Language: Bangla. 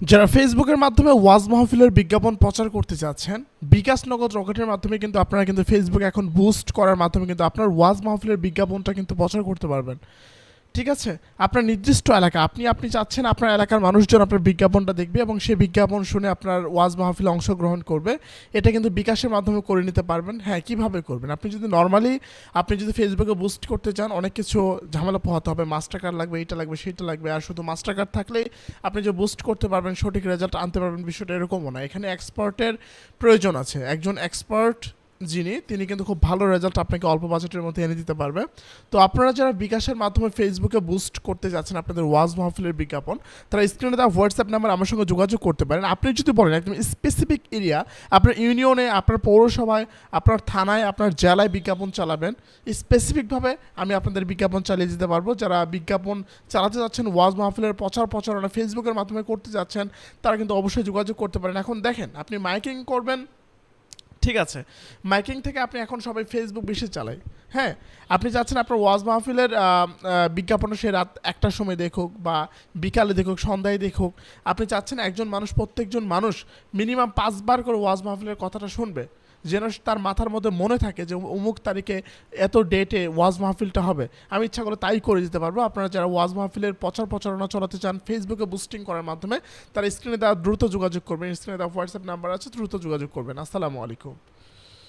যারা ফেসবুকের মাধ্যমে ওয়াজ মাহফিলের বিজ্ঞাপন প্রচার করতে চাচ্ছেন বিকাশ নগদ রকেটের মাধ্যমে কিন্তু আপনারা কিন্তু ফেসবুক এখন বুস্ট করার মাধ্যমে কিন্তু আপনার ওয়াজ মাহফিলের বিজ্ঞাপনটা কিন্তু প্রচার করতে পারবেন। ঠিক আছে? আপনার নির্দিষ্ট এলাকা, আপনি আপনি চাচ্ছেন আপনার এলাকার মানুষজন আপনার বিজ্ঞাপনটা দেখবে এবং সেই বিজ্ঞাপন শুনে আপনার ওয়াজ মাহফিলে অংশগ্রহণ করবে। এটা কিন্তু বিকাশের মাধ্যমে করে নিতে পারবেন। হ্যাঁ কীভাবে করবেন? আপনি যদি নর্মালি আপনি যদি ফেসবুকে বুস্ট করতে চান, অনেক কিছু ঝামেলা পোহাতে হবে। মাস্টার কার্ড লাগবে এটা লাগবে, সেটা লাগবে। আর শুধু মাস্টার কার্ড থাকলেই আপনি যে বুস্ট করতে পারবেন, সঠিক রেজাল্ট আনতে পারবেন, বিষয়টা এরকমও না। এখানে এক্সপার্টের প্রয়োজন আছে। একজন এক্সপার্ট যিনি, তিনি কিন্তু খুব ভালো রেজাল্ট আপনাকে অল্প বাজেটের মধ্যে এনে দিতে পারবে। তো আপনারা যারা বিকাশের মাধ্যমে ফেসবুকে বুস্ট করতে যাচ্ছেন আপনাদের ওয়াজ মাহফিলের বিজ্ঞাপন, তারা স্ক্রিনে দেওয়া হোয়াটসঅ্যাপ নাম্বার আমার সঙ্গে যোগাযোগ করতে পারেন। আপনি যদি বলেন একদম স্পেসিফিক এরিয়া আপনার ইউনিয়নে আপনার পৌরসভায়, আপনার থানায়, আপনার জেলায় বিজ্ঞাপন চালাবেন স্পেসিফিকভাবে আমি আপনাদের বিজ্ঞাপন চালিয়ে দিতে পারব। যারা বিজ্ঞাপন চালাতে যাচ্ছেন, ওয়াজ মাহফিলের প্রচার প্রচারণা ফেসবুকের মাধ্যমে করতে যাচ্ছেন, তারা কিন্তু অবশ্যই যোগাযোগ করতে পারেন। এখন দেখেন, আপনি মাইকিং করবেন ঠিক আছে। মাইকিং থেকে আপনি এখন সবাই ফেসবুক বেশি চালায়। হ্যাঁ আপনি চাচ্ছেন আপনার ওয়াজ মাহফিলের বিজ্ঞাপন সে রাত একটার সময় দেখুক বা বিকালে দেখুক, সন্ধ্যায় দেখুক। আপনি চাচ্ছেন একজন মানুষ, প্রত্যেকজন মানুষ মিনিমাম পাঁচবার করে ওয়াজ মাহফিলের কথাটা শুনবে। যেন তার মাথার মধ্যে মনে থাকে যে অমুক তারিখে এত ডেটে ওয়াজ মাহফিলটা হবে। আমি ইচ্ছা করে তাই করে দিতে পারব। আপনারা যারা ওয়াজ মাহফিলের প্রচার প্রচারণা চলাতে চান ফেসবুকে বুস্টিং করার মাধ্যমে, তারা স্ক্রিনে দেওয়া দ্রুত যোগাযোগ করবেন। স্ক্রিনে দেওয়া হোয়াটসঅ্যাপ নাম্বার আছে, দ্রুত যোগাযোগ করবেন। আসসালামু আলাইকুম।